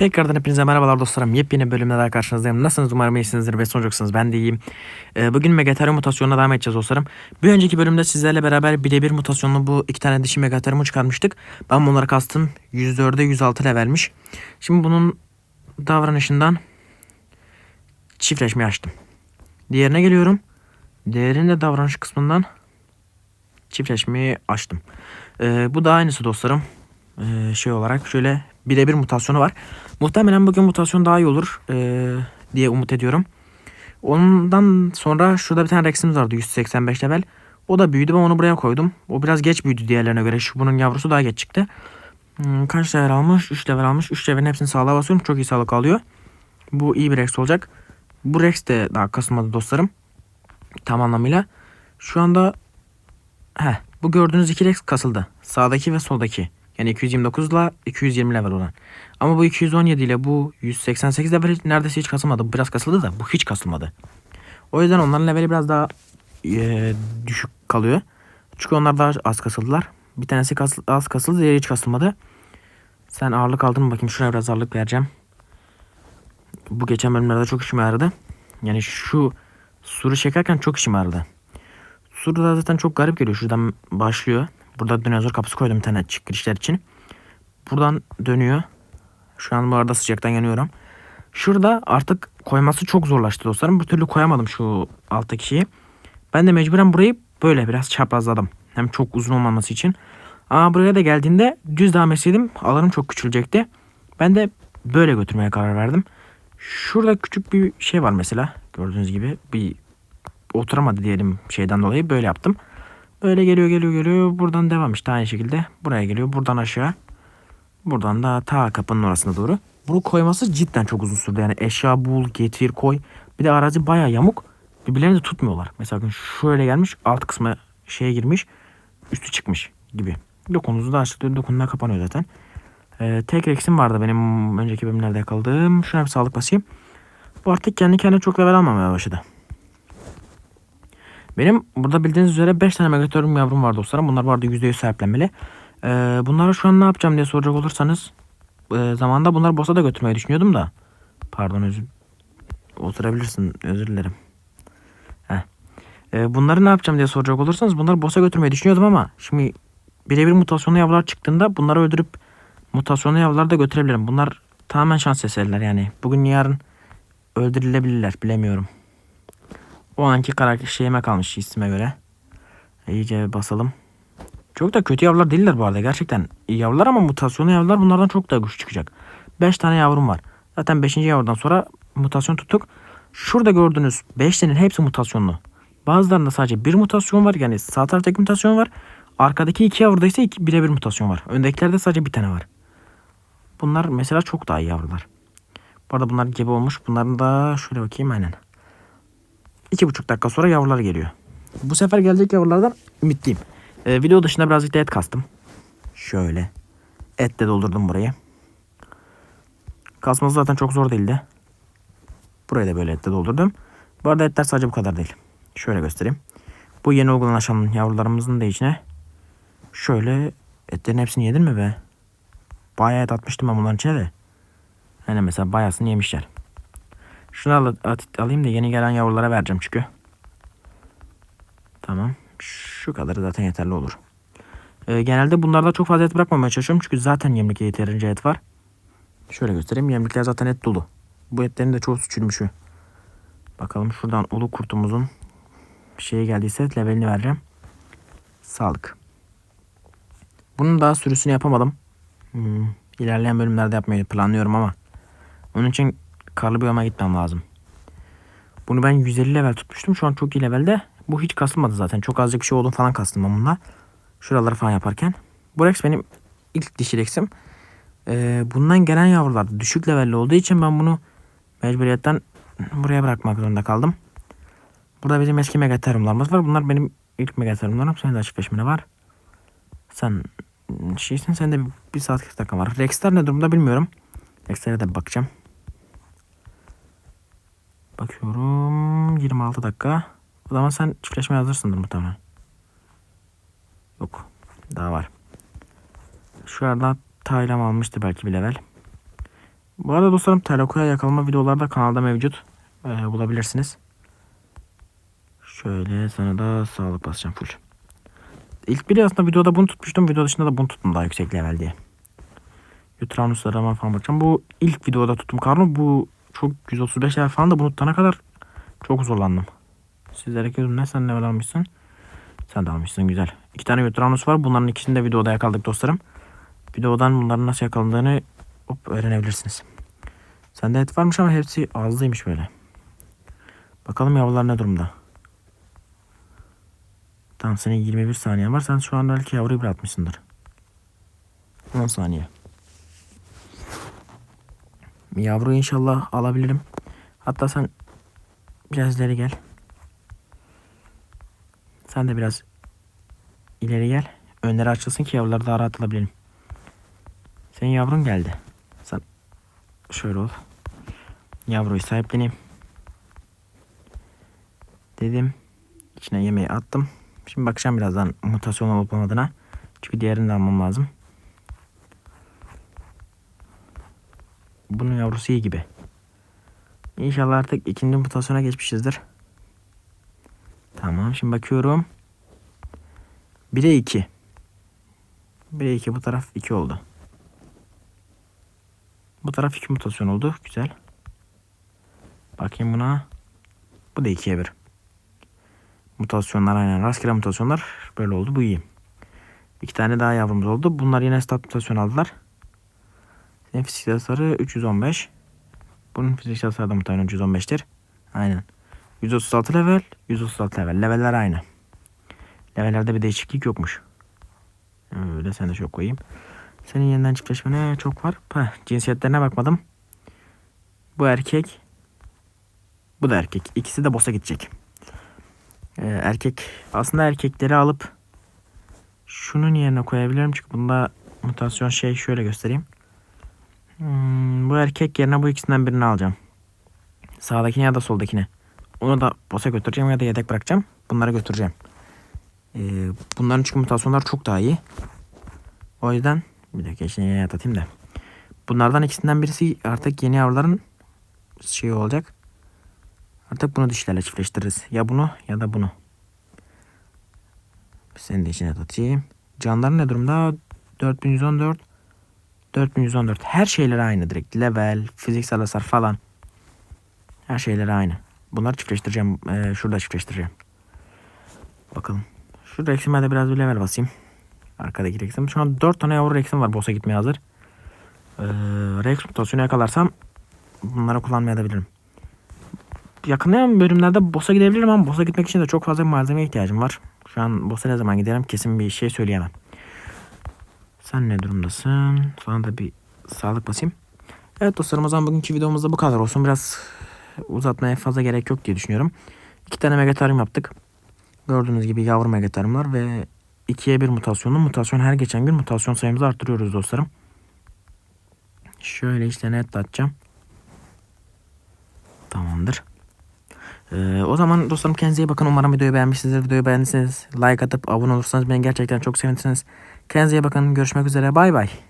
Tekrardan hepinize merhabalar dostlarım. Yepyeni bölümde daha karşınızdayım. Nasılsınız? Umarım iyisinizdir ve sonuçsuz. Ben de iyiyim. Ee, bugün Megatherium mutasyonuna devam edeceğiz dostlarım. Bir önceki bölümde sizlerle beraber birebir mutasyonlu bu iki tane dişi Megatherium'u çıkarmıştık. Ben bunları kastım 104'e 106 levelmiş. Şimdi bunun davranışından çiftleşmeyi açtım. Diğerine geliyorum. Diğerinin de davranış kısmından çiftleşmeyi açtım. Ee, bu da aynısı dostlarım. Ee, şey olarak şöyle birebir mutasyonu var. Muhtemelen bugün mutasyon daha iyi olur ee, diye umut ediyorum. Ondan sonra şurada bir tane Rex'imiz vardı 185 level. O da büyüdü ben onu buraya koydum. O biraz geç büyüdü diğerlerine göre. Şu bunun yavrusu daha geç çıktı. Hmm, kaç level almış? 3 level almış. 3 levelin hepsini sağlığa basıyorum. Çok iyi sağlık alıyor. Bu iyi bir Rex olacak. Bu Rex de daha kasılmadı dostlarım. Tam anlamıyla. Şu anda Heh, bu gördüğünüz iki Rex kasıldı. Sağdaki ve soldaki. Yani 229 ile 220 level olan. Ama bu 217 ile bu 188 level neredeyse hiç kasılmadı. Biraz kasıldı da bu hiç kasılmadı. O yüzden onların leveli biraz daha e, düşük kalıyor. Çünkü onlar daha az kasıldılar. Bir tanesi kas, az kasıldı, diğeri hiç kasılmadı. Sen ağırlık aldın mı bakayım şuraya biraz ağırlık vereceğim. Bu geçen bölümlerde çok işime yaradı. Yani şu suru çekerken çok işime yaradı. Suru da zaten çok garip geliyor. Şuradan başlıyor. Burada dinozor kapısı koydum bir tane çık girişler için. Buradan dönüyor. Şu an bu arada sıcaktan yanıyorum. Şurada artık koyması çok zorlaştı dostlarım. Bir türlü koyamadım şu alttaki şeyi. Ben de mecburen burayı böyle biraz çaprazladım. Hem çok uzun olmaması için. Ama buraya da geldiğinde düz devam etseydim alanım çok küçülecekti. Ben de böyle götürmeye karar verdim. Şurada küçük bir şey var mesela. Gördüğünüz gibi bir oturamadı diyelim şeyden dolayı böyle yaptım. Böyle geliyor geliyor geliyor. Buradan devam işte aynı şekilde. Buraya geliyor. Buradan aşağı. Buradan da ta kapının orasına doğru. Bunu koyması cidden çok uzun sürdü. Yani eşya bul, getir, koy. Bir de arazi baya yamuk. Birbirlerini de tutmuyorlar. Mesela şöyle gelmiş. Alt kısmı şeye girmiş. Üstü çıkmış gibi. Dokunuzu da açılıyor. Dokunlar kapanıyor zaten. Ee, tek eksim vardı benim önceki bölümlerde yakaladığım. Şuna bir sağlık basayım. Bu artık kendi kendine çok level almamaya başladı. Benim burada bildiğiniz üzere 5 tane Megatherium yavrum var dostlarım. Bunlar bu arada %100 sahiplenmeli. Ee, bunları şu an ne yapacağım diye soracak olursanız e, zamanda bunları boss'a da götürmeyi düşünüyordum da. Pardon özür oturabilirsin özür dilerim. Heh. Ee, bunları ne yapacağım diye soracak olursanız bunları boss'a götürmeyi düşünüyordum ama şimdi birebir mutasyonlu yavrular çıktığında bunları öldürüp mutasyonlu yavruları da götürebilirim. Bunlar tamamen şans eseriler yani. Bugün yarın öldürülebilirler bilemiyorum. O anki karakter şeyime kalmış isime göre. İyice basalım. Çok da kötü yavrular değiller bu arada. Gerçekten iyi yavrular ama mutasyonlu yavrular bunlardan çok daha güçlü çıkacak. 5 tane yavrum var. Zaten 5. yavrudan sonra mutasyon tuttuk. Şurada gördüğünüz 5'lerin hepsi mutasyonlu. Bazılarında sadece bir mutasyon var. Yani sağ taraftaki mutasyon var. Arkadaki iki yavruda ise birebir mutasyon var. Öndekilerde sadece bir tane var. Bunlar mesela çok daha iyi yavrular. Bu arada bunlar gebe olmuş. Bunların da şöyle bakayım aynen. İki buçuk dakika sonra yavrular geliyor. Bu sefer gelecek yavrulardan ümitliyim. Ee, video dışında birazcık da et kastım. Şöyle. Et de doldurdum burayı. Kasması zaten çok zor değildi. Burayı da böyle etle doldurdum. Bu arada etler sadece bu kadar değil. Şöyle göstereyim. Bu yeni uygulanışan yavrularımızın da içine şöyle etlerin hepsini yedin mi be? Bayağı et atmıştım ben bunların içine de. Yani mesela bayasını yemişler. Şunu al, alayım da yeni gelen yavrulara vereceğim çünkü. Tamam. Şu kadarı zaten yeterli olur. Ee, genelde bunlarda çok fazla et bırakmamaya çalışıyorum. Çünkü zaten yemlikte yeterince et var. Şöyle göstereyim. Yemlikler zaten et dolu. Bu etlerin de çoğu çürümüşü. Bakalım şuradan ulu kurtumuzun bir şeye geldiyse levelini vereceğim. Sağlık. Bunun daha sürüsünü yapamadım. Hmm, ilerleyen bölümlerde yapmayı planlıyorum ama onun için karlı biyoma gitmem lazım. Bunu ben 150 level tutmuştum. Şu an çok iyi levelde. Bu hiç kasılmadı zaten. Çok azıcık bir şey oldu falan kastım ben bununla. Şuraları falan yaparken. Bu Rex benim ilk dişi Rex'im. Ee, bundan gelen yavrular düşük levelli olduğu için ben bunu mecburiyetten buraya bırakmak zorunda kaldım. Burada bizim eski megateriumlarımız var. Bunlar benim ilk megateriumlarım. Senin de açıkleşmene var. Sen şeysin. Sen de bir saat 40 dakika var. Rex'ler ne durumda bilmiyorum. Rex'lere de bakacağım. Bakıyorum 26 dakika. O zaman sen çiftleşme hazırsındır muhtemelen. Yok. Daha var. Şu arada Taylam almıştı belki bir level. Bu arada dostlarım Teleko'ya yakalama videoları da kanalda mevcut. Ee, bulabilirsiniz. Şöyle sana da sağlık basacağım full. İlk biri aslında videoda bunu tutmuştum. Video dışında da bunu tuttum daha yüksek level diye. Yutranuslara falan bakacağım. Bu ilk videoda tuttum karnı. Bu çok 135 level falan da bunu tutana kadar çok zorlandım. Sizlere gözüm ne sen level almışsın? Sen de almışsın güzel. İki tane Yutranus var. Bunların ikisini de videoda yakaladık dostlarım. Videodan bunların nasıl yakalandığını hop, öğrenebilirsiniz. Sende et varmış ama hepsi ağızlıymış böyle. Bakalım yavrular ne durumda. Tamam senin 21 saniyen var. Sen şu an belki yavruyu bırakmışsındır. 10 saniye. Yavruyu inşallah alabilirim. Hatta sen biraz ileri gel. Sen de biraz ileri gel. Önleri açılsın ki yavruları daha rahat alabilelim. Senin yavrun geldi. Sen şöyle ol. Yavruyu sahipleneyim. Dedim. İçine yemeği attım. Şimdi bakacağım birazdan mutasyon olup olmadığına. Çünkü diğerini de almam lazım. Bunun yavrusu iyi gibi. İnşallah artık ikinci mutasyona geçmişizdir. Tamam şimdi bakıyorum. 1'e 2. 1'e 2 bu taraf 2 oldu. Bu taraf 2 mutasyon oldu. Güzel. Bakayım buna. Bu da 2'ye 1. Mutasyonlar aynen. Rastgele mutasyonlar böyle oldu. Bu iyi. İki tane daha yavrumuz oldu. Bunlar yine stat mutasyon aldılar. Senin fiziksel hasarı 315. Bunun fiziksel hasarı da muhtemelen 315'tir. Aynen. 136 level, 136 level. Leveller aynı. Levellerde bir değişiklik yokmuş. Öyle sen de çok koyayım. Senin yeniden çiftleşmene çok var. Peh, cinsiyetlerine bakmadım. Bu erkek. Bu da erkek. İkisi de boss'a gidecek. Ee, erkek aslında erkekleri alıp şunun yerine koyabilirim çünkü bunda mutasyon şey şöyle göstereyim. Hmm, bu erkek yerine bu ikisinden birini alacağım. Sağdakini ya da soldakini. Onu da boss'a götüreceğim ya da yedek bırakacağım. Bunları götüreceğim. Ee, bunların çünkü mutasyonlar çok daha iyi. O yüzden bir dakika içine yayat atayım da. Bunlardan ikisinden birisi artık yeni yavruların şey olacak. Artık bunu dişlerle çiftleştiririz. Ya bunu ya da bunu. Seni de içine atayım. Canları ne durumda? 4114 4114. Her şeyleri aynı direkt. Level, fiziksel hasar falan. Her şeyleri aynı. Bunları çiftleştireceğim. Ee, şurada çiftleştireceğim. Bakalım. Şu Rex'ime de biraz bir level basayım. Arkadaki Rex'im. Şu an 4 tane yavru Rex'im var. Boss'a gitmeye hazır. Ee, Rex mutasyonu yakalarsam bunları kullanmaya da bilirim. Yakınlayan bölümlerde boss'a gidebilirim ama boss'a gitmek için de çok fazla malzemeye ihtiyacım var. Şu an boss'a ne zaman giderim kesin bir şey söyleyemem. Sen ne durumdasın? Sana da bir sağlık basayım. Evet dostlarım o zaman bugünkü videomuzda bu kadar olsun. Biraz uzatmaya fazla gerek yok diye düşünüyorum. İki tane megatarium yaptık. Gördüğünüz gibi yavru megatariumlar ve ikiye bir mutasyonlu. Mutasyon her geçen gün mutasyon sayımızı arttırıyoruz dostlarım. Şöyle işte net atacağım. Tamamdır. Ee, o zaman dostlarım kendinize iyi bakın. Umarım videoyu beğenmişsinizdir. Videoyu beğendiyseniz like atıp abone olursanız beni gerçekten çok sevinirsiniz. Kendinize iyi bakın. Görüşmek üzere. Bay bay.